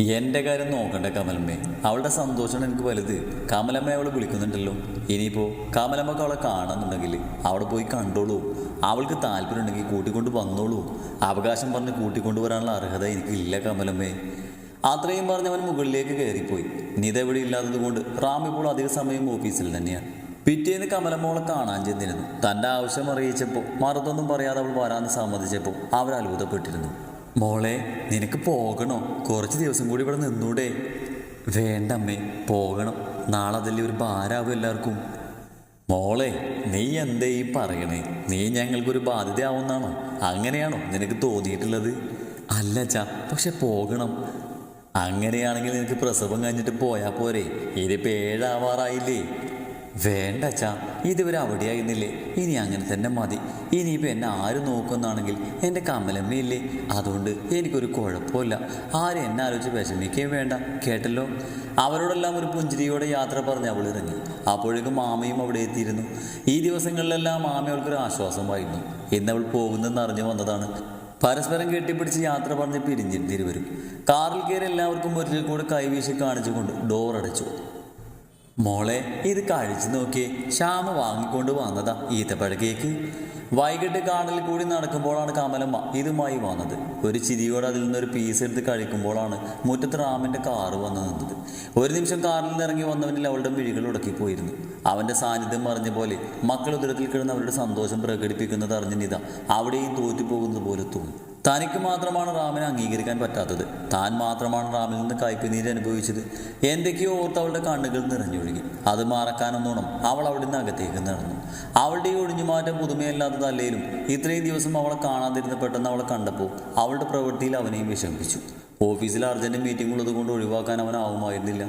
എന്റെ കാര്യം നോക്കണ്ട കമലമ്മേ. അവളുടെ സന്തോഷമാണ് എനിക്ക് വലുത്. കമലമ്മ അവളെ വിളിക്കുന്നുണ്ടല്ലോ. ഇനിയിപ്പോൾ കമലമ്മക്ക് അവളെ കാണുന്നുണ്ടെങ്കിൽ അവിടെ പോയി കണ്ടോളൂ. അവൾക്ക് താല്പര്യം ഉണ്ടെങ്കിൽ കൂട്ടിക്കൊണ്ട് വന്നോളൂ. അവകാശം പറഞ്ഞ് കൂട്ടിക്കൊണ്ട് വരാനുള്ള അർഹത എനിക്കില്ല കമലമ്മേ. അത്രയും പറഞ്ഞ് അവൻ മുകളിലേക്ക് കയറിപ്പോയി. നിത ഇവിടെ ഇല്ലാത്തത് കൊണ്ട് റാം ഇപ്പോൾ അധിക സമയം ഓഫീസിൽ തന്നെയാണ് പിറ്റേന്ന് കമലമ്മോളെ കാണാൻ ചെന്നിരുന്നു. തന്റെ ആവശ്യം അറിയിച്ചപ്പോൾ മറുതൊന്നും പറയാതെ അവൾ വരാൻ സമ്മതിച്ചപ്പോൾ അവർ അത്ഭുതപ്പെട്ടിരുന്നു. മോളെ നിനക്ക് പോകണോ? കുറച്ച് ദിവസം കൂടി ഇവിടെ നിന്നൂടെ. വേണ്ട അമ്മേ പോകണം. നാളെ അതല്ലേ ഒരു ഭാരാവും എല്ലാവർക്കും. മോളെ നീ എന്തേ ഈ പറയണേ? നീ ഞങ്ങൾക്കൊരു ബാധ്യതയാവുന്നാണോ അങ്ങനെയാണോ നിനക്ക് തോന്നിയിട്ടുള്ളത്? അല്ല ചാ പക്ഷെ പോകണം. അങ്ങനെയാണെങ്കിൽ നിനക്ക് പ്രസവം കഴിഞ്ഞിട്ട് പോയാൽ പോരെ. ഇതിപ്പോൾ ഏഴാവാറായില്ലേ വേണ്ട അച്ഛാ ഇതുവരെ അവിടെയായിരുന്നില്ലേ? ഇനി അങ്ങനെ തന്നെ മതി. ഇനിയിപ്പോൾ എന്നെ ആര് നോക്കുന്നാണെങ്കിൽ എന്റെ കമലമ്മയില്ലേ? അതുകൊണ്ട് എനിക്കൊരു കുഴപ്പമില്ല. ആരും എന്നെ ആലോചിച്ച് വിഷമിക്കുകയും വേണ്ട. കേട്ടല്ലോ? അവരോടെല്ലാം ഒരു പുഞ്ചിരിയോടെ യാത്ര പറഞ്ഞ് അവൾ ഇറങ്ങി. അപ്പോഴേക്കും മാമയും അവിടെ എത്തിയിരുന്നു. ഈ ദിവസങ്ങളിലെല്ലാം മാമ അവൾക്കൊരു ആശ്വാസമായിരുന്നു ഇന്ന് അവൾ പോകുന്നെന്ന് അറിഞ്ഞു വന്നതാണ്. പരസ്പരം കെട്ടിപ്പിടിച്ച് യാത്ര പറഞ്ഞ് പിരിഞ്ഞിരുന്നിരുവരും. കാറിൽ കയറി എല്ലാവർക്കും ഒരിക്കൽ കൂടെ കൈവീശി കാണിച്ചുകൊണ്ട് ഡോർ അടച്ചു മോളെ ഇത് കഴിച്ചു നോക്കി. ശ്യാമ വാങ്ങിക്കൊണ്ട് വന്നതാ ഈത്തപ്പഴ കേക്ക് വൈകിട്ട് കാടലിൽ കൂടി നടക്കുമ്പോഴാണ് കമലമ്മ ഇതുമായി വന്നത്. ഒരു ചിരിയോടെ അതിൽ നിന്നൊരു പീസ് എടുത്ത് കഴിക്കുമ്പോഴാണ് മുറ്റത്ത് റാമിന്റെ കാറ് വന്നു നിന്നത്. ഒരു നിമിഷം കാറിൽ നിന്ന് ഇറങ്ങി വന്നവനിൽ അവളുടെ മിഴികൾ ഉടക്കിപ്പോയിരുന്നു. അവന്റെ സാന്നിധ്യം മറിഞ്ഞ പോലെ മക്കൾ ഉദരത്തിൽ കിടന്ന് അവരുടെ സന്തോഷം പ്രകടിപ്പിക്കുന്നത് അറിഞ്ഞ അവിടെയും തോറ്റുപോകുന്നത് പോലെ തോന്നി. തനിക്ക് മാത്രമാണ് റാമിനെ അംഗീകരിക്കാൻ പറ്റാത്തത്. താൻ മാത്രമാണ് റാമിൽ നിന്ന് കയ്പുനീര് അനുഭവിച്ചത്. എന്തൊക്കെയോ ഓർത്ത് അവളുടെ കണ്ണുകൾ നിറഞ്ഞൊഴുകി. അത് മാറക്കാനെന്നോണം അവൾ അവിടെ നിന്ന് അകത്തേക്ക് നടന്നു. അവളുടെ ഈ ഒഴിഞ്ഞുമാറ്റം പുതുമയല്ലാത്തതല്ലേലും ഇത്രയും ദിവസം അവളെ കാണാതിരുന്ന പെട്ടെന്ന് അവളെ കണ്ടപ്പോൾ അവളുടെ പ്രവൃത്തിയിൽ അവനെയും വിഷമിപ്പിച്ചു. ഓഫീസിൽ അർജന്റ് മീറ്റിംഗ് ഉള്ളത് കൊണ്ട് ഒഴിവാക്കാൻ അവനാവുമായിരുന്നില്ല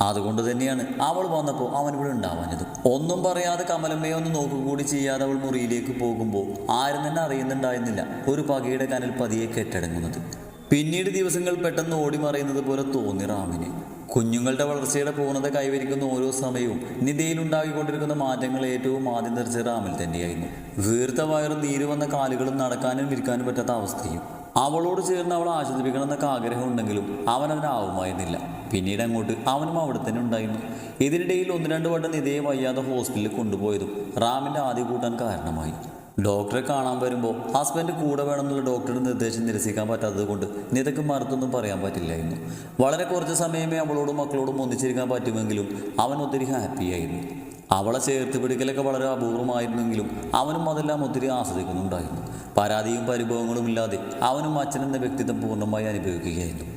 അതുകൊണ്ട് തന്നെയാണ്. അവൾ വന്നപ്പോൾ അവൻ ഇവിടെ ഉണ്ടാവാഞ്ഞത്. ഒന്നും പറയാതെ കമലമ്മയെ ഒന്ന് നോക്കുകൂടി ചെയ്യാതെ അവൾ മുറിയിലേക്ക് പോകുമ്പോൾ ആരും തന്നെ അറിയുന്നുണ്ടായിരുന്നില്ല. ഒരു പകയുടെ കനൽ പതിയെ കെട്ടടങ്ങുന്നത്. പിന്നീട് ദിവസങ്ങൾ പെട്ടെന്ന് ഓടി മറയുന്നത് പോലെ തോന്നി റാമിന്. കുഞ്ഞുങ്ങളുടെ വളർച്ചയുടെ പൂർണത കൈവരിക്കുന്ന ഓരോ സമയവും നിധിയിലുണ്ടാക്കിക്കൊണ്ടിരിക്കുന്ന മാറ്റങ്ങൾ ഏറ്റവും ആദ്യം തെറിച്ച റാമിൽ തന്നെയായിരുന്നു. വീർത്ത വയറും നീര് വന്ന കാലുകളും നടക്കാനും ഇരിക്കാനും പറ്റാത്ത അവസ്ഥയും. അവളോട് ചേർന്ന് അവളെ ആശ്വസിപ്പിക്കണം എന്നൊക്കെ ആഗ്രഹമുണ്ടെങ്കിലും അവൻ അതിനാവുമായിരുന്നില്ല പിന്നീട് അങ്ങോട്ട് അവനും അവിടെ തന്നെ ഉണ്ടായിരുന്നു. ഇതിനിടയിൽ ഒന്ന് രണ്ട് വട്ടം ഇതേ വയ്യാതെ ഹോസ്പിറ്റലിൽ കൊണ്ടുപോയതും റാമിന്റെ ആദ്യ കൂട്ടാൻ കാരണമായി. ഡോക്ടറെ കാണാൻ വരുമ്പോൾ ഹസ്ബൻഡ് കൂടെ വേണമെന്നുള്ള ഡോക്ടറുടെ നിർദ്ദേശം നിരസിക്കാൻ പറ്റാത്തത് കൊണ്ട് നിതക്ക് മറുത്തൊന്നും പറയാൻ പറ്റില്ലായിരുന്നു. വളരെ കുറച്ച് സമയമേ അവളോടും മക്കളോടും ഒന്നിച്ചിരിക്കാൻ പറ്റുമെങ്കിലും അവൻ ഒത്തിരി ഹാപ്പിയായിരുന്നു. അവളെ ചേർത്ത് പിടിക്കലൊക്കെ വളരെ അപൂർവമായിരുന്നെങ്കിലും അവനും അതെല്ലാം ഒത്തിരി ആസ്വദിക്കുന്നുണ്ടായിരുന്നു. പരാതിയും പരിഭവങ്ങളും ഇല്ലാതെ അവനും അച്ഛനെന്ന വ്യക്തിത്വം പൂർണമായി അനുഭവിക്കുകയായിരുന്നു.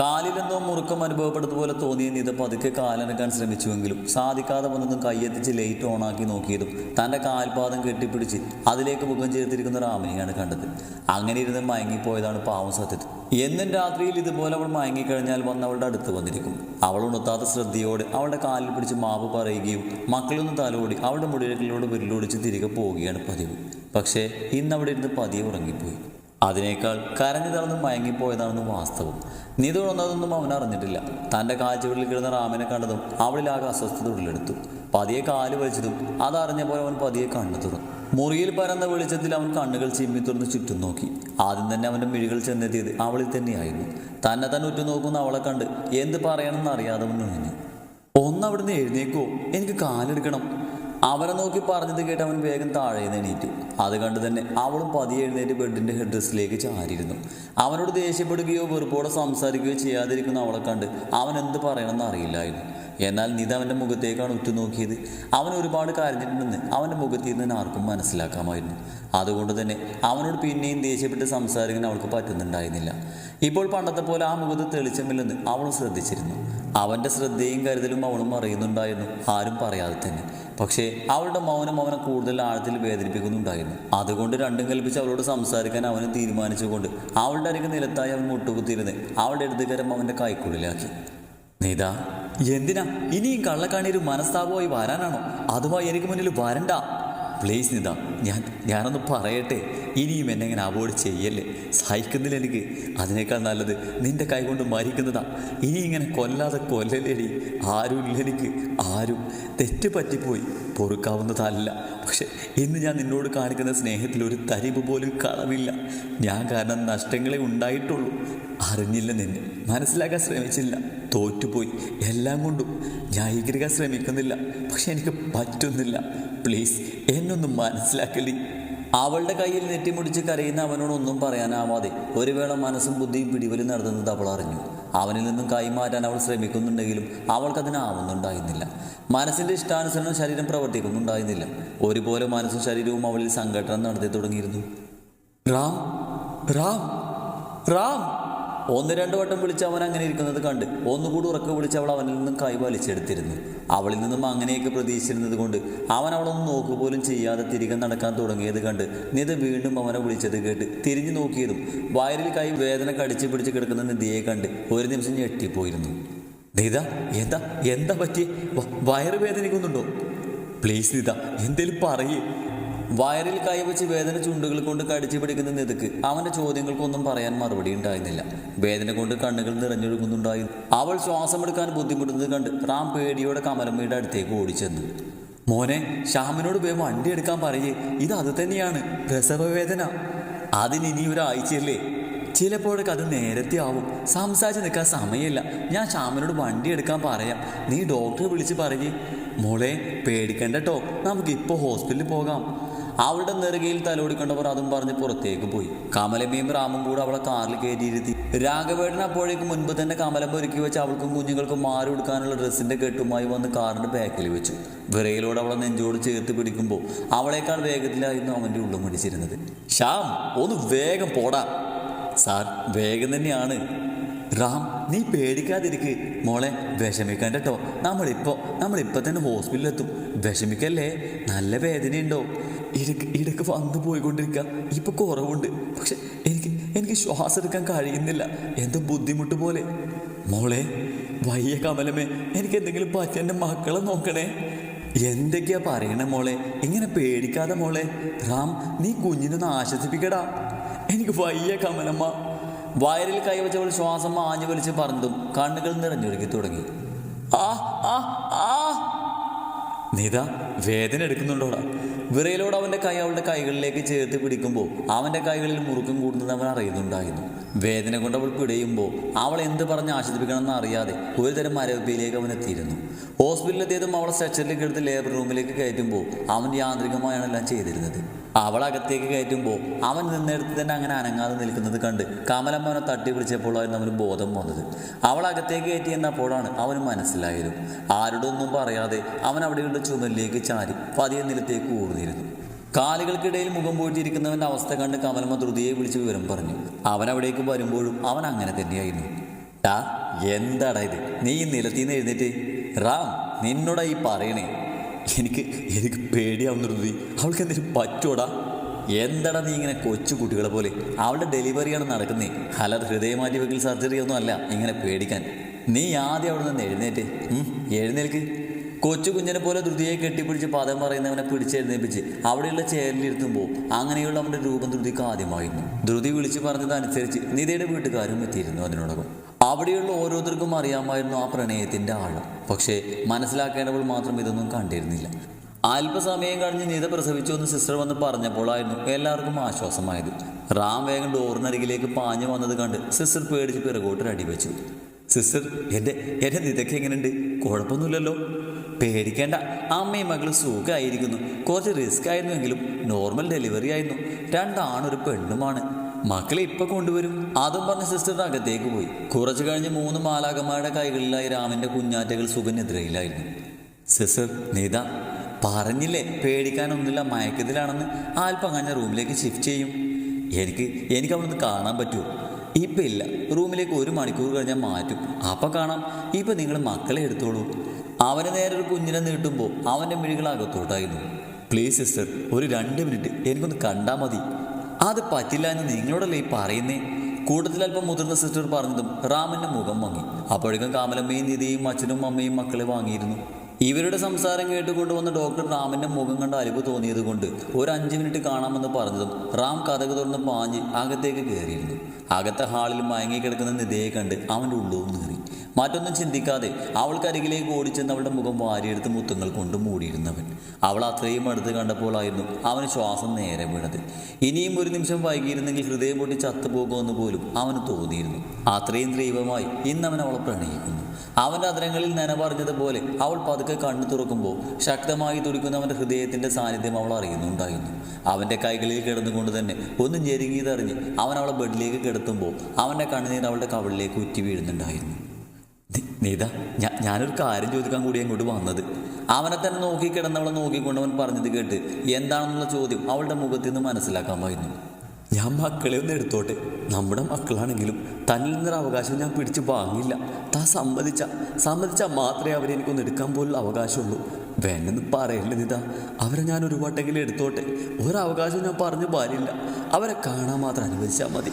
കാലിലെന്തോ മുറുക്കം അനുഭവപ്പെടുന്ന പോലെ തോന്നിയ നീത പതുക്കെ കാലനക്കാൻ ശ്രമിച്ചുവെങ്കിലും സാധിക്കാതെ വന്നതും കയ്യെത്തിച്ച് ലൈറ്റ് ഓണാക്കി നോക്കിയതും തന്റെ കാൽപാദം കെട്ടിപ്പിടിച്ച് അതിലേക്ക് മുഖം ചേർത്തിരിക്കുന്ന റാമിനെയാണ് കണ്ടത്. അങ്ങനെ ഇരുന്ന് മയങ്ങിപ്പോയതാണ് പാവം സത്യത്തിൽ എന്നും രാത്രിയിൽ ഇതുപോലെ അവൾ മയങ്ങിക്കഴിഞ്ഞാൽ വന്ന് അവളുടെ അടുത്ത് വന്നിരിക്കും. അവൾ ഉണർത്താത്ത ശ്രദ്ധയോടെ അവളുടെ കാലിൽ പിടിച്ച് മാപ്പ് പറയുകയും മക്കളൊന്ന് തലോടി അവളുടെ മുടിയിലൂടെ വിരലൊടിച്ച് തിരികെ പോവുകയാണ് പതിവ്. പക്ഷേ ഇന്ന് അവിടെ ഇരുന്ന് പതിയെ ഉറങ്ങിപ്പോയി. അതിനേക്കാൾ കരഞ്ഞു തളർന്ന് മയങ്ങിപ്പോയതാണെന്ന് വാസ്തവം. നിധി ഉണർന്നതൊന്നും അവൻ അറിഞ്ഞിട്ടില്ല. തന്റെ കാഴ്ചകളിൽ കിടന്ന റാമിനെ കണ്ടതും അവളിലാകെ അസ്വസ്ഥത ഉള്ളിലെടുത്തു പതിയെ കാൽ വലിച്ചതും അതറിഞ്ഞ പോലെ അവൻ പതിയെ കണ്ണു തുറന്നു. മുറിയിൽ പരന്ന വെളിച്ചത്തിൽ അവൻ കണ്ണുകൾ ചിമ്മി തുറന്ന് ചുറ്റും നോക്കി. ആദ്യം തന്നെ അവന്റെ മിഴികൾ ചെന്നെത്തിയത് അവളിൽ തന്നെയായിരുന്നു. തന്നെ തന്നെ ഉറ്റുനോക്കുന്ന അവളെ കണ്ട് എന്ത് പറയണമെന്ന് അറിയാതെ അവൻ നിന്നു ഒന്ന് അവിടുന്ന് എഴുന്നേക്കോ. എനിക്ക് കാലെടുക്കണം. അവരെ നോക്കി പറഞ്ഞത് കേട്ട് അവൻ വേഗം താഴെ എണീറ്റു. അത് കണ്ട് തന്നെ അവളും പതിയെ എഴുന്നേറ്റ് ബെഡിന്റെ ഹെഡ് ഡ്രസ്സിലേക്ക് ചാരിയിരുന്നു. അവനോട് ദേഷ്യപ്പെടുകയോ വെറുപ്പോടെ സംസാരിക്കുകയോ ചെയ്യാതിരിക്കുന്ന അവളെ കണ്ട് അവൻ എന്ത് പറയണമെന്ന് അറിയില്ലായിരുന്നു. എന്നാൽ നിത അവന്റെ മുഖത്തേക്കാണ് ഉറ്റുനോക്കിയത്. അവൻ ഒരുപാട് കരഞ്ഞിട്ടുണ്ടെന്ന് അവന്റെ മുഖത്തിൽ നിന്ന് ആർക്കും മനസ്സിലാക്കാമായിരുന്നു. അതുകൊണ്ട് തന്നെ അവനോട് പിന്നെയും ദേഷ്യപ്പെട്ട് സംസാരിക്കാൻ അവൾക്ക് പറ്റുന്നുണ്ടായിരുന്നില്ല. ഇപ്പോൾ പണ്ടത്തെ പോലെ ആ മുഖത്ത് തെളിച്ചമില്ലെന്ന് അവളും ശ്രദ്ധിച്ചിരുന്നു. അവന്റെ ശ്രദ്ധയും കരുതലും അവളും അറിയുന്നുണ്ടായിരുന്നു. ആരും പറയാതെ തന്നെ. പക്ഷേ അവളുടെ മൗനം അവനെ കൂടുതൽ ആഴത്തിൽ വേദനിപ്പിക്കുന്നുണ്ടായിരുന്നു. അതുകൊണ്ട് രണ്ടും കൽപ്പിച്ച് അവളോട് സംസാരിക്കാൻ അവന് തീരുമാനിച്ചുകൊണ്ട് അവളുടെ അരികെ നിലത്തായി അവൻ മുട്ടുകുത്തിയിരുന്ന് അവളുടെ അടുത്തുകരം അവന്റെ കൈക്കുള്ളിലാക്കി. നീതാ എന്തിനാ? ഇനിയും കള്ളക്കാണിയൊരു മനസ്താപമായി വരാനാണോ? അതുമായി എനിക്ക് മുന്നിൽ വരണ്ട. പ്ലീസ് നിത ഞാൻ ഞാനൊന്ന് പറയട്ടെ. ഇനിയും എന്നെ ഇങ്ങനെ അവോയ്ഡ് ചെയ്യല്ലേ? സഹിക്കുന്നില്ല എനിക്ക്. അതിനേക്കാൾ നല്ലത് നിന്റെ കൈ കൊണ്ട് മരിക്കുന്നതാ ഇനി ഇങ്ങനെ കൊല്ലാതെ കൊല്ലലേടി ആരും എനിക്ക്. ആരും. തെറ്റ് പറ്റിപ്പോയി. പൊറുക്കാവുന്നതല്ല പക്ഷെ ഇന്ന് ഞാൻ നിന്നോട് കാണിക്കുന്ന സ്നേഹത്തിൽ ഒരു തരിവ് പോലും കളവില്ല. ഞാൻ കാരണം നഷ്ടങ്ങളെ ഉണ്ടായിട്ടുള്ളൂ. അറിഞ്ഞില്ല നിന്നെ. മനസ്സിലാക്കാൻ ശ്രമിച്ചില്ല. തോറ്റുപോയി. എല്ലാം കൊണ്ടും ന്യായീകരിക്കാൻ ശ്രമിക്കുന്നില്ല. പക്ഷെ എനിക്ക് പറ്റുന്നില്ല. പ്ലീസ് എന്നൊന്ന് മനസ്സിലാക്കലി. അവളുടെ കയ്യിൽ നെറ്റിമുടിച്ച് കരയുന്ന അവനോടൊന്നും പറയാനാവാതെ ഒരു വേള മനസ്സും ബുദ്ധിയും പിടിവലി നടത്തുന്നത് അവൾ അറിഞ്ഞു. അവനിൽ നിന്നും കൈമാറ്റാൻ അവൾ ശ്രമിക്കുന്നുണ്ടെങ്കിലും അവൾക്കതിനാവുന്നുണ്ടായിരുന്നില്ല. മനസ്സിന്റെ ഇഷ്ടാനുസരണം ശരീരം പ്രവർത്തിക്കുന്നുണ്ടായിരുന്നില്ല. ഒരുപോലെ മനസ്സും ശരീരവും അവളിൽ സംഘടന നടത്തി തുടങ്ങിയിരുന്നു. റാം റാം റാം. ഒന്ന് രണ്ട് വട്ടം വിളിച്ച് അവൻ അങ്ങനെ ഇരിക്കുന്നത് കണ്ട്. ഒന്നുകൂടി ഉറക്കെ വിളിച്ച് അവൾ അവനിൽ നിന്നും കൈ വലിച്ചെടുത്തിരുന്നു. അവളിൽ നിന്നും അങ്ങനെയൊക്കെ പ്രതീക്ഷിച്ചിരുന്നത് കൊണ്ട് അവൻ അവളൊന്നും നോക്കുപോലും ചെയ്യാതെ തിരികെ നടക്കാൻ തുടങ്ങിയത് കണ്ട് നിത വീണ്ടും അവനെ വിളിച്ചത് കേട്ട് തിരിഞ്ഞു നോക്കിയതും വയറിൽ കൈ വേദന കടിച്ചു പിടിച്ച് കിടക്കുന്ന നിധിയെ കണ്ട് ഒരു നിമിഷം ഞെട്ടിപ്പോയിരുന്നു. നിത എന്താ എന്താ പറ്റി വയറ് വേദനിക്കുന്നുണ്ടോ? പ്ലീസ് നിത എന്തേലും പറയേ. വയറിൽ കൈവച്ച് വേദന ചുണ്ടുകൾ കൊണ്ട് കടിച്ചു പിടിക്കുന്ന നിതക്ക് അവന്റെ ചോദ്യങ്ങൾക്കൊന്നും പറയാൻ മറുപടി ഉണ്ടായിരുന്നില്ല. വേദന കൊണ്ട് കണ്ണുകൾ നിറഞ്ഞൊഴുകുന്നുണ്ടായിരുന്നു അവൾ ശ്വാസമെടുക്കാൻ ബുദ്ധിമുട്ടുന്നത് കണ്ട് റാം പേടിയോടെ കമലമ്മയുടെ അടുത്തേക്ക് ഓടിച്ചെന്നു. മോനെ ശ്യാമിനോട് പോയി വണ്ടി എടുക്കാൻ പറയേ. ഇത് അത് തന്നെയാണ്. പ്രസവവേദന. അതിന് ഇനി ഒരാഴ്ചയല്ലേ ചിലപ്പോഴൊക്കെ അത് നേരത്തെ ആവും. സംസാരിച്ച് നിൽക്കാൻ സമയമില്ല. ഞാൻ ശ്യാമിനോട് വണ്ടി എടുക്കാൻ പറയാം. നീ ഡോക്ടറെ വിളിച്ച് പറയേ. മോളെ പേടിക്കണ്ട കേട്ടോ നമുക്ക് ഇപ്പോൾ ഹോസ്പിറ്റലിൽ പോകാം. അവളുടെ നെറുകയിൽ തലോടിക്കൊണ്ടവർ അതും പറഞ്ഞ് പുറത്തേക്ക് പോയി. കമലമ്മയും റാമും കൂടെ അവളെ കാറിൽ കയറ്റിയിരുത്തി. രാഘവേട്ടൻ അപ്പോഴേക്കും മുൻപ് തന്നെ കമലമ്മ ഒരുക്കി വെച്ച് അവൾക്കും കുഞ്ഞുങ്ങൾക്കും മാറി കൊടുക്കാനുള്ള ഡ്രസ്സിന്റെ കെട്ടുമായി വന്ന് കാറിന്റെ ബാക്കിൽ വെച്ചു. വിറയിലൂടെ അവളെ നെഞ്ചോട് ചേർത്ത് പിടിക്കുമ്പോൾ അവളേക്കാൾ വേഗത്തിലായിരുന്നു അവന്റെ ഉള്ളും പിടിച്ചിരുന്നത്. ശ്യാം ഒന്ന് വേഗം പോടാ. സാർ വേഗം തന്നെയാണ്. റാം നീ പേടിക്കാതിരിക്ക്. മോളെ വിഷമിക്കണ്ട കേട്ടോ നമ്മളിപ്പോ നമ്മളിപ്പോൾ തന്നെ ഹോസ്പിറ്റലിലെത്തും. വിഷമിക്കല്ലേ? നല്ല വേദനയുണ്ടോ? ഇടയ്ക്ക് ഇടയ്ക്ക് വന്നു പോയിക്കൊണ്ടിരിക്കുക ഇപ്പൊ കുറവുണ്ട്. പക്ഷെ എനിക്ക് എനിക്ക് ശ്വാസം എടുക്കാൻ കഴിയുന്നില്ല. എന്തോ ബുദ്ധിമുട്ട് പോലെ. മോളെ വയ്യ കമലമേ എനിക്ക് എന്തെങ്കിലും പറ്റി എന്റെ മക്കളെ നോക്കണേ. എന്തൊക്കെയാ പറയണേ മോളെ? ഇങ്ങനെ പേടിക്കാതെ മോളെ. റാം നീ കുഞ്ഞിനൊന്ന് ആശ്വസിപ്പിക്കടാ. എനിക്ക് വയ്യ കമലമ്മ. വയറിൽ കൈവച്ചവൾ ശ്വാസം ആഞ്ഞു വലിച്ച് പറന്തും കണ്ണുകൾ നിറഞ്ഞൊഴുകി തുടങ്ങി. ആ ആ ആ. നിത വേദന എടുക്കുന്നുണ്ടോടാ? വിറയിലോട് അവന്റെ കൈ അവളുടെ കൈകളിലേക്ക് ചേർത്ത് പിടിക്കുമ്പോൾ അവന്റെ കൈകളിൽ മുറുക്കം കൂടുന്നത് അവൻ അറിയുന്നുണ്ടായിരുന്നു. വേദന കൊണ്ട് അവൾ പിടയുമ്പോൾ അവൾ എന്ത് പറഞ്ഞ് ആശ്വസിപ്പിക്കണമെന്ന് അറിയാതെ ഒരു തരം മരവിപ്പിയിലേക്ക് അവൻ എത്തിയിരുന്നു. ഹോസ്പിറ്റലിലെത്തിയതും അവളെ സ്ട്രെച്ചറിലേക്ക് എടുത്ത് ലേബർ റൂമിലേക്ക് കയറ്റുമ്പോൾ അവൻ യാന്ത്രികമായാണ് എല്ലാം ചെയ്തിരുന്നത്. അവൾ അകത്തേക്ക് കയറ്റുമ്പോൾ അവൻ നിന്നെടുത്ത് തന്നെ അങ്ങനെ അനങ്ങാതെ നിൽക്കുന്നത് കണ്ട് കമലമ്മ അവനെ തട്ടി പിടിച്ചപ്പോഴായിരുന്നു അവന് ബോധം വന്നത്. അവളകത്തേക്ക് കയറ്റി എന്നപ്പോഴാണ് അവന് മനസ്സിലായത്. ആരോടൊന്നും പറയാതെ അവൻ അവിടെയുള്ള ചുമലിലേക്ക് ചാരി പതിയെ നിലത്തേക്ക് ഊർന്നിരുന്നു. കാലുകൾക്കിടയിൽ മുഖം പോയിട്ടിരിക്കുന്നവന്റെ അവസ്ഥ കണ്ട് കമലമ്മ ധൃതിയെ വിളിച്ച് വിവരം പറഞ്ഞു. അവൻ അവിടേക്ക് വരുമ്പോഴും അവൻ അങ്ങനെ തന്നെയായിരുന്നു. ടാ എന്താടാ ഇത്? നീ നിലത്തിന്ന് എഴുന്നേറ്റ്. റാം നിന്നോടാ ഈ പറയണേ. എനിക്ക് എനിക്ക് പേടിയാവുന്ന ധൃതി അവൾക്ക് എന്തെങ്കിലും പറ്റൂടാ എന്താടാ നീ ഇങ്ങനെ കൊച്ചു കുട്ടികളെ പോലെ? അവളുടെ ഡെലിവറിയാണ് നടക്കുന്നത് അല്ലാതെ ഹൃദയമാറ്റി വെക്കൽ സർജറി ഒന്നും അല്ല. ഇങ്ങനെ പേടിക്കാൻ. നീ ആദ്യം അവിടെ നിന്ന് എഴുന്നേറ്റ്. എഴുന്നേൽക്ക്. കൊച്ചു കുഞ്ഞിനെ പോലെ ധൃതിയെ കെട്ടിപ്പിടിച്ച് പദം പറയുന്നവനെ പിടിച്ചെഴുന്നേപ്പിച്ച് അവിടെയുള്ള ചേരലിരുത്തുമ്പോൾ അങ്ങനെയുള്ള അവന്റെ രൂപം ധൃതിക്ക് ആദ്യമായിരുന്നു. ധൃതി വിളിച്ചു പറഞ്ഞതനുസരിച്ച് നിധിയുടെ വീട്ടുകാരും എത്തിയിരുന്നു അതിനോടകം. അവിടെയുള്ള ഓരോരുത്തർക്കും അറിയാമായിരുന്നു ആ പ്രണയത്തിന്റെ ആഴം. പക്ഷേ മനസ്സിലാക്കേണ്ടവൾ മാത്രം ഇതൊന്നും കണ്ടിരുന്നില്ല. അല്പസമയം കഴിഞ്ഞ് നീത പ്രസവിച്ചു എന്ന് സിസ്റ്റർ വന്ന് പറഞ്ഞപ്പോഴായിരുന്നു എല്ലാവർക്കും ആശ്വാസമായത്. റാം വേഗം ഡോറിനരികിലേക്ക് പാഞ്ഞു വന്നത് കണ്ട് സിസ്റ്റർ പേടിച്ച് പിറകോട്ട് അടി വെച്ചു. സിസ്റ്റർ എന്റെ എന്റെ നിതയ്ക്ക് എങ്ങനെയുണ്ട് കുഴപ്പമൊന്നുമില്ലല്ലോ. പേടിക്കേണ്ട. അമ്മയും മകൾ സുഖമായിരിക്കുന്നു. കുറച്ച് റിസ്ക് ആയിരുന്നുവെങ്കിലും നോർമൽ ഡെലിവറി ആയിരുന്നു. രണ്ടാണൊരു പെണ്ണുമാണ്. മക്കളെ ഇപ്പൊ കൊണ്ടുവരും. അതും പറഞ്ഞ സിസ്റ്റർ അകത്തേക്ക് പോയി. കുറച്ചു കഴിഞ്ഞ് മൂന്ന് മാലാകന്മാരുടെ കൈകളിലായി രാമന്റെ കുഞ്ഞാറ്റകൾ സുഖനിദ്രയിലായിരുന്നു. സിസ്റ്റർ നീത പറഞ്ഞില്ലേ പേടിക്കാനൊന്നുമില്ല മയക്കത്തിലാണെന്ന്. ആൽപ്പങ്ങാഞ്ഞ റൂമിലേക്ക് ഷിഫ്റ്റ് ചെയ്യും. എനിക്ക് എനിക്ക് അവിടുന്ന് കാണാൻ പറ്റുമോ? ഇപ്പം ഇല്ല. റൂമിലേക്ക് ഒരു മണിക്കൂർ കഴിഞ്ഞാൽ മാറ്റും. അപ്പം കാണാം. ഇപ്പം നിങ്ങൾ മക്കളെ എടുത്തോളൂ. അവനെ നേരെ ഒരു കുഞ്ഞിനെ നീട്ടുമ്പോൾ അവന്റെ മിഴികൾ അകത്തോട്ടായിരുന്നു. പ്ലീസ് സിസ്റ്റർ ഒരു രണ്ട് മിനിറ്റ് എനിക്കൊന്ന് കണ്ടാൽ മതി. അത് പറ്റില്ല എന്ന് നിങ്ങളോടല്ലേ ഈ പറയുന്നേ? കൂട്ടത്തിൽ അല്പം മുതിർന്ന സിസ്റ്റർ പറഞ്ഞതും റാമിന്റെ മുഖം വാങ്ങി അപ്പോഴേക്കും കാമലമ്മയും നിധിയും അച്ഛനും അമ്മയും മക്കളെ വാങ്ങിയിരുന്നു. ഇവരുടെ സംസാരം കേട്ടുകൊണ്ട് വന്ന ഡോക്ടർ റാമിന്റെ മുഖം കണ്ട് അലിവ് തോന്നിയത് കൊണ്ട് ഒരു അഞ്ച് മിനിറ്റ് കാണാമെന്ന് പറഞ്ഞതും റാം കഥക് തുറന്ന് പാഞ്ഞ് അകത്തേക്ക് കയറിയിരുന്നു അകത്തെ ഹാളിൽ മയങ്ങി കിടക്കുന്ന നിധിയെ കണ്ട് അവന്റെ ഉള്ളവും നേറി മറ്റൊന്നും ചിന്തിക്കാതെ അവൾക്കരികിലേക്ക് ഓടിച്ചെന്ന് അവളുടെ മുഖം വാരിയെടുത്ത് മുത്തങ്ങൾ കൊണ്ട് മൂടിയിരുന്നവൻ. അവൾ അത്രയും അടുത്ത് കണ്ടപ്പോഴായിരുന്നു അവന് ശ്വാസം നേരെ വീണത്. ഇനിയും ഒരു നിമിഷം വൈകിയിരുന്നെങ്കിൽ ഹൃദയം പൊട്ടി ചത്തുപോകുമെന്ന് പോലും അവന് തോന്നിയിരുന്നു. അത്രയും ഇന്ന് അവൻ അവളെ പ്രണയിക്കുന്നു. അവന്റെ അധരങ്ങളിൽ നനപറഞ്ഞതുപോലെ അവൾ പതുക്കെ കണ്ണു തുറക്കുമ്പോൾ ശക്തമായി തുടിക്കുന്ന അവന്റെ ഹൃദയത്തിന്റെ സാന്നിധ്യം അവൾ അറിയുന്നുണ്ടായിരുന്നു. അവന്റെ കൈകളിൽ കിടന്നുകൊണ്ട് തന്നെ ഒന്ന് ഞെരുങ്ങിയതറിഞ്ഞ് അവൻ അവളെ ബെഡിലേക്ക് കിടത്തുമ്പോൾ അവന്റെ കണ്ണുനീർ അവളുടെ കവളിലേക്ക് ഉറ്റി വീഴുന്നുണ്ടായിരുന്നു. നീത ഞാനൊരു കാര്യം ചോദിക്കാൻ കൂടി അങ്ങോട്ട് വന്നത്. അവനെ തന്നെ നോക്കി കിടന്നവളെ നോക്കിക്കൊണ്ട് അവൻ പറഞ്ഞത് കേട്ട് എന്താണെന്നുള്ള ചോദ്യം അവളുടെ മുഖത്ത് നിന്ന് മനസ്സിലാക്കാൻ മനസ്സിലാക്കാമായിരുന്നു ഞാൻ മക്കളെ ഒന്ന് എടുത്തോട്ടെ. നമ്മുടെ മക്കളാണെങ്കിലും തന്നിൽ നിന്നൊരു അവകാശം ഞാൻ പിടിച്ച് വാങ്ങില്ല. താൻ സമ്മതിച്ച സമ്മതിച്ചാൽ മാത്രമേ അവരെ എനിക്കൊന്ന് എടുക്കാൻ പോലുള്ള അവകാശമുള്ളൂ. വേണ്ടെന്ന് പറയല്ലേ നിതാ. അവരെ ഞാൻ ഒരു വട്ടെങ്കിലും എടുത്തോട്ടെ. ഒരവകാശം ഞാൻ പറഞ്ഞു പാടില്ല അവരെ കാണാൻ മാത്രം അനുവദിച്ചാൽ മതി.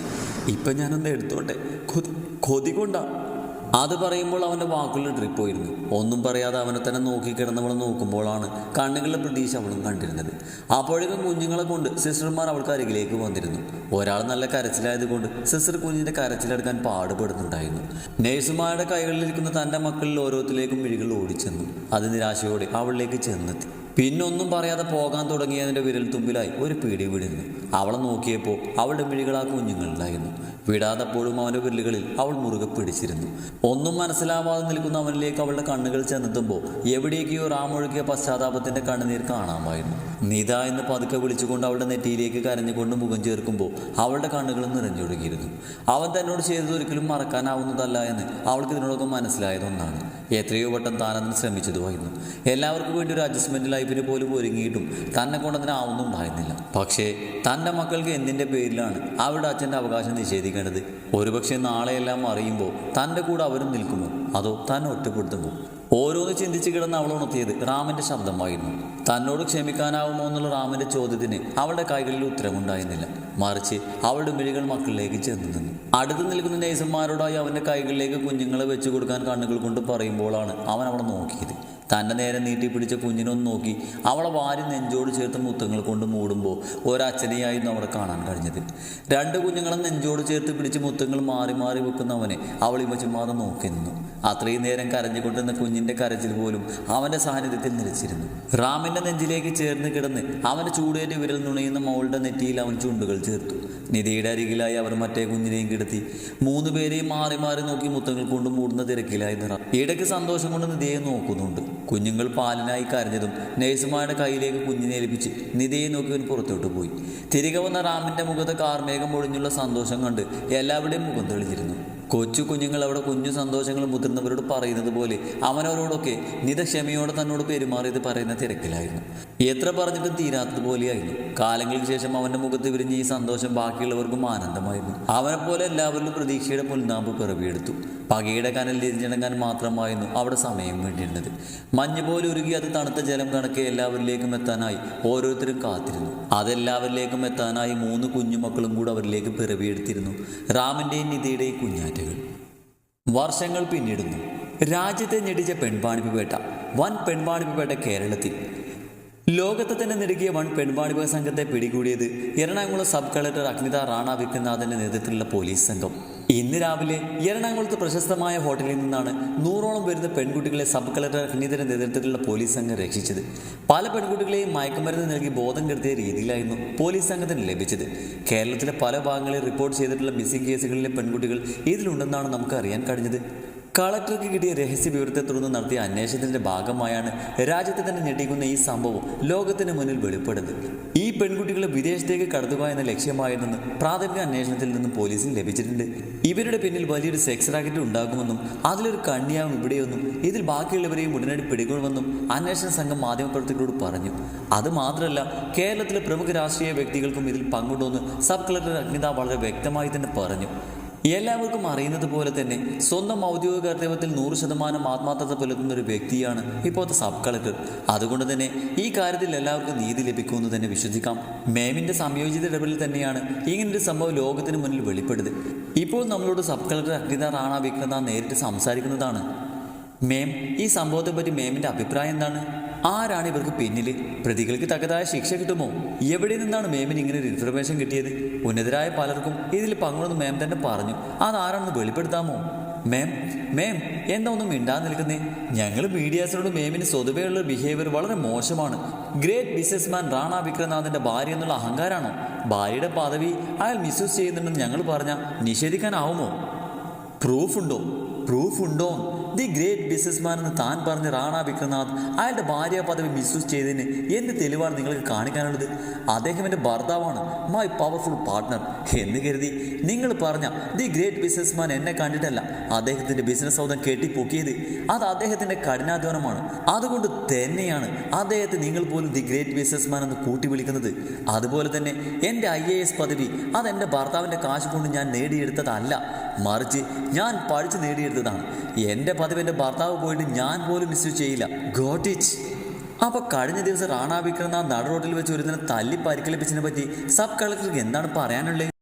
ഇപ്പം ഞാനൊന്ന് എടുത്തോട്ടെ. കൊതി കൊതി കൊണ്ടാണ് അത് പറയുമ്പോൾ അവന്റെ വാക്കുകൾ ട്രിപ്പോയിരുന്നു ഒന്നും പറയാതെ അവനെ തന്നെ നോക്കി കിടന്നവൾ നോക്കുമ്പോഴാണ് കണ്ണുകളുടെ പ്രതീക്ഷ അവളും കണ്ടിരുന്നത്. അപ്പോഴേക്കും കുഞ്ഞുങ്ങളെ കൊണ്ട് സിസ്റ്റർമാർ അവൾക്ക് അരികിലേക്ക് വന്നിരുന്നു. ഒരാൾ നല്ല കരച്ചിലായതുകൊണ്ട് സിസ്റ്റർ കുഞ്ഞിന്റെ കരച്ചിലെടുക്കാൻ പാടുപെടുന്നുണ്ടായിരുന്നു. നേഴ്സുമാരുടെ കൈകളിലിരിക്കുന്ന തന്റെ മക്കളിൽ ഓരോരുത്തരിലേക്കും മിഴികൾ ഓടിച്ചെന്നു. അത് നിരാശയോടെ അവളിലേക്ക് ചെന്നെത്തി. പിന്നൊന്നും പറയാതെ പോകാൻ തുടങ്ങിയതിന്റെ വിരൽ തുമ്പിലായി ഒരു പേടി വിടുന്നു അവളെ നോക്കിയപ്പോൾ അവളുടെ മിഴികളാ ആ കുഞ്ഞുങ്ങളിലായിരുന്നു വിടാതപ്പോഴും അവന്റെ വിരലുകളിൽ അവൾ മുറുകെ പിടിച്ചിരുന്നു. ഒന്നും മനസ്സിലാവാതെ നിൽക്കുന്ന അവനിലേക്ക് അവളുടെ കണ്ണുകൾ ചെന്നെത്തുമ്പോൾ എവിടേക്കോ റാമൊഴുകിയ പശ്ചാത്താപത്തിന്റെ കണ്ണുനീർ കാണാമായിരുന്നു. നിത എന്ന് പതുക്കെ വിളിച്ചുകൊണ്ട് അവളുടെ നെറ്റിയിലേക്ക് കരഞ്ഞുകൊണ്ട് മുഖം ചേർക്കുമ്പോൾ അവളുടെ കണ്ണുകൾ നിറഞ്ഞൊഴുകിയിരുന്നു അവൻ തന്നോട് ചെയ്തത് ഒരിക്കലും മറക്കാനാവുന്നതല്ല എന്ന് അവൾക്ക് ഇതിനോടൊക്കെ മനസ്സിലായതൊന്നാണ് എത്രയോ വട്ടം താനതിന് ശ്രമിച്ചതുമായിരുന്നു എല്ലാവർക്കും വേണ്ടി ഒരു അഡ്ജസ്റ്റ്മെന്റ് ലൈഫിന് പോലും ഒരുങ്ങിയിട്ടും തന്നെ കൊണ്ടതിനാവുന്നുണ്ടായിരുന്നില്ല പക്ഷേ തന്റെ മക്കൾക്ക് എന്തിന്റെ പേരിലാണ് അവരുടെ അച്ഛന്റെ അവകാശം നിഷേധിക്കേണ്ടത്? ഒരുപക്ഷെ നാളെയെല്ലാം അറിയുമ്പോൾ തന്റെ കൂടെ അവരും നിൽക്കുമോ? അതോ തന്നെ ഒറ്റപ്പെടുത്തുമോ? ഓരോന്ന് ചിന്തിച്ച് കിടന്ന് അവൾ ഉണർത്തിയത് റാമിന്റെ ശബ്ദമായിരുന്നു തന്നോട് ക്ഷമിക്കാനാവുമോ എന്നുള്ള റാമിന്റെ ചോദ്യത്തിന് അവളുടെ കൈകളിൽ ഉത്തരമുണ്ടായിരുന്നില്ല മറിച്ച് അവളുടെ മിഴികൾ മക്കളിലേക്ക് ചെന്ന് നിന്നു. അടുത്ത് നിൽക്കുന്ന നേഴ്സന്മാരോടായി അവന്റെ കൈകളിലേക്ക് കുഞ്ഞുങ്ങളെ വെച്ചു കൊടുക്കാൻ കണ്ണുകൾ കൊണ്ട് പറയുമ്പോഴാണ് അവൻ അവളെ നോക്കിയത്. തന്റെ നേരെ നീട്ടി പിടിച്ച കുഞ്ഞിനൊന്ന് നോക്കി അവളെ വാരി നെഞ്ചോട് ചേർത്ത് മുത്തങ്ങൾ കൊണ്ട് മൂടുമ്പോൾ ഒരച്ഛനെയായിരുന്നു അവിടെ കാണാൻ കഴിഞ്ഞത്. രണ്ട് കുഞ്ഞുങ്ങളെ നെഞ്ചോട് ചേർത്ത് പിടിച്ച് മുത്തങ്ങൾ മാറി മാറി വെക്കുന്നവനെ അവൾ ഇവ ചുമ്മാതെ നോക്കി നിന്നു. അത്രയും നേരം കരഞ്ഞുകൊണ്ടിരുന്ന കുഞ്ഞിന്റെ കരച്ചിൽ പോലും അവന്റെ സാന്നിധ്യത്തിൽ നിലച്ചിരുന്നു. റാമിന്റെ നെഞ്ചിലേക്ക് ചേർന്ന് കിടന്ന് അവന്റെ ചൂടേറ്റ് വിരൽ നുണയുന്ന മോളുടെ നെറ്റിയിൽ അവൻ ചുണ്ടുകൾ ചേർത്തു. നിധിയുടെ അരികിലായി അവർ മറ്റേ കുഞ്ഞിനെയും കിടത്തി. മൂന്ന് പേരെയും മാറി മാറി നോക്കി മുത്തങ്ങൾ കൊണ്ട് മൂടുന്ന തിരക്കിലായി നിറം. ഇടയ്ക്ക് സന്തോഷം കൊണ്ട് നിധിയെ നോക്കുന്നുണ്ട്. കുഞ്ഞുങ്ങൾ പാലിനായി കരഞ്ഞതും നേഴ്സുമാരുടെ കയ്യിലേക്ക് കുഞ്ഞിനെ ഏൽപ്പിച്ച് നിധിയെ നോക്കി അവൻ പുറത്തോട്ട് പോയി. തിരികെ വന്ന റാമിന്റെ മുഖത്ത് കാർമേഘം ഒഴിഞ്ഞുള്ള സന്തോഷം കണ്ട് എല്ലാവരുടെയും മുഖം തെളിഞ്ഞിരുന്നു. കൊച്ചു കുഞ്ഞുങ്ങൾ അവിടെ കുഞ്ഞു സന്തോഷങ്ങൾ മുതിർന്നവരോട് പറയുന്നത് പോലെ അവനവരോടൊക്കെ നിതക്ഷമയോടെ തന്നോട് പെരുമാറിയത് പറയുന്ന തിരക്കിലായിരുന്നു. എത്ര പറഞ്ഞിട്ടും തീരാത്തതുപോലെയായിരുന്നു കാലങ്ങൾക്ക് ശേഷം അവന്റെ മുഖത്ത് വിരിഞ്ഞ ഈ സന്തോഷം ബാക്കിയുള്ളവർക്കും ആനന്ദമായിരുന്നു. അവനെപ്പോലെ എല്ലാവരിലും പ്രതീക്ഷയുടെ പുൽനാമ്പ് പിറവിയെടുത്തു. പകയുടെ കനൽ തിരിഞ്ഞിടങ്ങാൻ മാത്രമായിരുന്നു അവിടെ സമയം വേണ്ടിയിരുന്നത്. മഞ്ഞ് പോലെ ഉരുകി അത് തണുത്ത ജലം കണക്കെ എല്ലാവരിലേക്കും എത്താനായി ഓരോരുത്തരും കാത്തിരുന്നു. അതെല്ലാവരിലേക്കും എത്താനായി മൂന്ന് കുഞ്ഞുമക്കളും കൂടെ അവരിലേക്ക് പിറവിയെടുത്തിരുന്നു. റാമിന്റെയും നിധിയുടെയും കുഞ്ഞാറ്റകൾ വർഷങ്ങൾ പിന്നിടുന്നു. രാജ്യത്തെ ഞെടിച്ച പെൺപാണിപ്പുപേട്ട വൻ പെൺപാണിപ്പുപേട്ട കേരളത്തിൽ. ലോകത്തെ തന്നെ നെടുകിയ വൺ പെൺവാണിഭ സംഘത്തെ പിടികൂടിയത് എറണാകുളം സബ് കളക്ടർ അഗ്നിത റാണ വിക്രനാഥിന്റെ നേതൃത്വത്തിലുള്ള പോലീസ് സംഘം. ഇന്ന് രാവിലെ എറണാകുളത്ത് പ്രശസ്തമായ ഹോട്ടലിൽ നിന്നാണ് നൂറോളം വരുന്ന പെൺകുട്ടികളെ സബ് കളക്ടർ അഗ്നിതയുടെ നേതൃത്വത്തിലുള്ള പോലീസ് സംഘം രക്ഷിച്ചത്. പല പെൺകുട്ടികളെയും മയക്കുമരുന്ന് നൽകി ബോധം കെടുത്തിയ രീതിയിലായിരുന്നു പോലീസ് സംഘത്തിന് ലഭിച്ചത്. കേരളത്തിലെ പല ഭാഗങ്ങളിൽ റിപ്പോർട്ട് ചെയ്തിട്ടുള്ള മിസ്സിംഗ് കേസുകളിലെ പെൺകുട്ടികൾ ഇതിലുണ്ടെന്നാണ് നമുക്ക് അറിയാൻ കഴിഞ്ഞത്. കളക്ടർക്ക് കിട്ടിയ രഹസ്യ വിവരത്തെ തുടർന്ന് നടത്തിയ അന്വേഷണത്തിന്റെ ഭാഗമായാണ് രാജ്യത്തെ തന്നെ ഞെട്ടിക്കുന്ന ഈ സംഭവം ലോകത്തിന് മുന്നിൽ വെളിപ്പെടുന്നത്. ഈ പെൺകുട്ടികളെ വിദേശത്തേക്ക് കടത്തുക എന്ന ലക്ഷ്യമായിരുന്നെന്ന് പ്രാഥമിക അന്വേഷണത്തിൽ നിന്നും പോലീസിന് ലഭിച്ചിട്ടുണ്ട്. ഇവരുടെ പിന്നിൽ വലിയൊരു സെക്സ് റാക്കറ്റ് ഉണ്ടാകുമെന്നും അതിലൊരു കണ്ണിയാവും ഇവിടെയൊന്നും ഇതിൽ ബാക്കിയുള്ളവരെയും ഉടനടി പിടികൂടുമെന്നും അന്വേഷണ സംഘം മാധ്യമപ്രവർത്തകരോട് പറഞ്ഞു. അത് മാത്രമല്ല കേരളത്തിലെ പ്രമുഖ രാഷ്ട്രീയ വ്യക്തികൾക്കും ഇതിൽ പങ്കുണ്ടെന്ന് സബ് കളക്ടർ അഗ്നിത വളരെ വ്യക്തമായി തന്നെ പറഞ്ഞു. എല്ലാവർക്കും അറിയുന്നത് പോലെ തന്നെ സ്വന്തം ഔദ്യോഗിക കർത്തവ്യത്തിൽ നൂറ് ശതമാനം ആത്മാർത്ഥത പുലർത്തുന്ന ഒരു വ്യക്തിയാണ് ഇപ്പോഴത്തെ സബ് കളക്ടർ. അതുകൊണ്ട് തന്നെ ഈ കാര്യത്തിൽ എല്ലാവർക്കും നീതി ലഭിക്കുമെന്ന് തന്നെ വിശ്വസിക്കാം. മേമിന്റെ സംയോജിത ഇടപെടൽ തന്നെയാണ് ഇങ്ങനൊരു സംഭവം ലോകത്തിന് മുന്നിൽ വെളിപ്പെടുത് ഇപ്പോൾ നമ്മളോട് സബ് കളക്ടർ അഗ്നിത റാണ വിക്രത നേരിട്ട് സംസാരിക്കുന്നതാണ്. മേം ഈ സംഭവത്തെ പറ്റി മേമിന്റെ അഭിപ്രായം എന്താണ്? ആരാണ് ഇവർക്ക് പിന്നിൽ? പ്രതികൾക്ക് തക്കതായ ശിക്ഷ കിട്ടുമോ? എവിടെ നിന്നാണ് മേമിന് ഇങ്ങനെ ഒരു ഇൻഫർമേഷൻ കിട്ടിയത്? ഉന്നതരായ പലർക്കും ഇതിൽ പങ്കുണ്ടെന്ന് മേം തന്നെ പറഞ്ഞു. അതാരാണെന്ന് വെളിപ്പെടുത്താമോ? മേം മേം എന്താ ഒന്നും മിണ്ടാതെ നിൽക്കുന്നേ? ഞങ്ങൾ മീഡിയാസിനോട് മേമിന് സ്വതവേയുള്ള ബിഹേവിയർ വളരെ മോശമാണ്. ഗ്രേറ്റ് ബിസിനസ്മാൻ റാണ വിക്രനാഥിന്റെ ഭാര്യ എന്നുള്ള അഹങ്കാരാണോ? ഭാര്യയുടെ പദവി അയാൾ മിസ്യൂസ് ചെയ്യുന്നുണ്ടെന്ന് ഞങ്ങൾ പറഞ്ഞാൽ നിഷേധിക്കാനാവുമോ? പ്രൂഫ് ഉണ്ടോ? പ്രൂഫ് ഉണ്ടോ ദി ഗ്രേറ്റ് ബിസിനസ്മാൻ എന്ന് താൻ പറഞ്ഞ റാണ വിക്രനാഥ് അയാളുടെ ഭാര്യ പദവി മിസ്യൂസ് ചെയ്തതിന് എന്ത് തെളിവാണ് നിങ്ങൾക്ക് കാണിക്കാനുള്ളത്? അദ്ദേഹം എന്റെ ഭർത്താവാണ് മൈ പവർഫുൾ പാർട്ട്ണർ എന്ന് കരുതി. നിങ്ങൾ പറഞ്ഞ ദി ഗ്രേറ്റ് ബിസിനസ്മാൻ എന്നെ കണ്ടിട്ടല്ല അദ്ദേഹത്തിന്റെ ബിസിനസ് സൗദം കെട്ടിപ്പൊക്കിയത്. അത് അദ്ദേഹത്തിന്റെ കഠിനാധ്വാനമാണ്. അതുകൊണ്ട് തന്നെയാണ് അദ്ദേഹത്തെ നിങ്ങൾ പോലും ദി ഗ്രേറ്റ് ബിസിനസ്മാൻ എന്ന് കൂട്ടി വിളിക്കുന്നത് അതുപോലെ തന്നെ എന്റെ ഐ എ എസ് പദവി അതെന്റെ ഭർത്താവിന്റെ കാശ് കൊണ്ട് ഞാൻ നേടിയെടുത്തതല്ല. മറിച്ച് ഞാൻ പഠിച്ച് നേടിയെടുത്തതാണ്. എന്റെ പതിവ് എന്റെ ഭർത്താവ് പോയിട്ട് ഞാൻ പോലും മിസ്യൂസ് ചെയ്യില്ല. ഗോട്ട് ഇറ്റ് അപ്പോൾ കഴിഞ്ഞ ദിവസം റാണാ വിക്രനാഥ് നട റോഡിൽ വെച്ച് ഒരുതിനെ തല്ലി പരിക്കളിപ്പിച്ചതിനെ പറ്റി സബ് കളക്ടർക്ക് എന്താണ് പറയാനുള്ളത്?